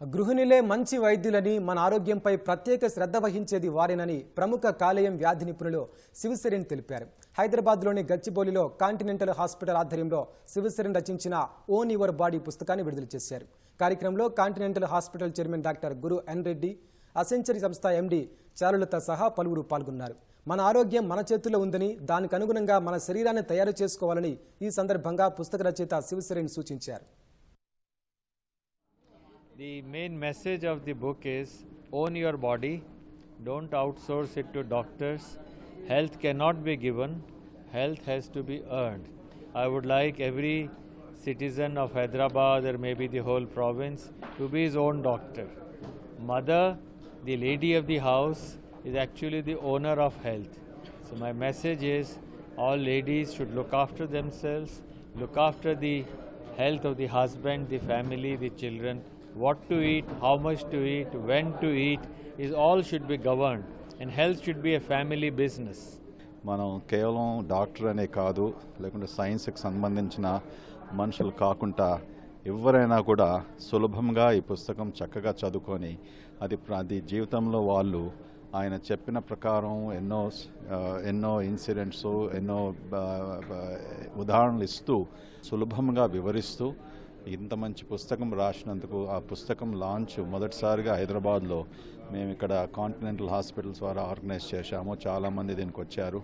గృహిణులే మంచి వైద్యులని మన ఆరోగ్యంపై ప్రత్యేక శ్రద్ధ వహించేది వారేనని ప్రముఖ కాలేయం వ్యాధి నిపుణులు శివశరణ్ తెలిపారు. హైదరాబాద్లోని గచ్చిబౌలిలో కాంటినెంటల్ హాస్పిటల్ ఆధ్వర్యంలో శివశరణ్ రచించిన ఓన్ యువర్ బాడీ పుస్తకాన్ని విడుదల చేశారు. కార్యక్రమంలో continental hospital chairman doctor Guru N Reddy Accenture సంస్థ ఎండి చారులత సహా పలువురు పాల్గొన్నారు. మన ఆరోగ్యం మన చేతుల్లో ఉందని దానికి అనుగుణంగా మన శరీరాన్ని తయారు చేసుకోవాలని ఈ సందర్భంగా పుస్తక రచయిత శివశరణ్ సూచించారు. The main message of the book is own your body, don't outsource it to doctors. Health cannot be given, health has to be earned. I would like every citizen of Hyderabad or maybe the whole province to be his own doctor. Mother, the lady of the house, is actually the owner of health. So, my message is all ladies should look after themselves, look after the health of the husband, the family, the children. What to eat, how much to eat, when to eat is all should be governed, and health should be a family business. మనం కేవలం doctor అనే కాదు లేకుంటే సైన్స్కి సంబంధించిన మనుషులు కాకుండా ఎవరైనా కూడా సులభంగా ఈ పుస్తకం చక్కగా చదువుకొని అది అది జీవితంలో వాళ్ళు ఆయన చెప్పిన ప్రకారం ఎన్నో ఎన్నో ఇన్సిడెంట్స్ ఎన్నో ఉదాహరణలు ఇస్తూ సులభంగా వివరిస్తూ ఇంత మంచి పుస్తకం రాసినందుకు ఆ పుస్తకం లాంచ్ మొదటిసారిగా హైదరాబాద్లో మేము ఇక్కడ కాంటినెంటల్ హాస్పిటల్స్ ద్వారా ఆర్గనైజ్ చేశాము. చాలామంది దీనికి వచ్చారు.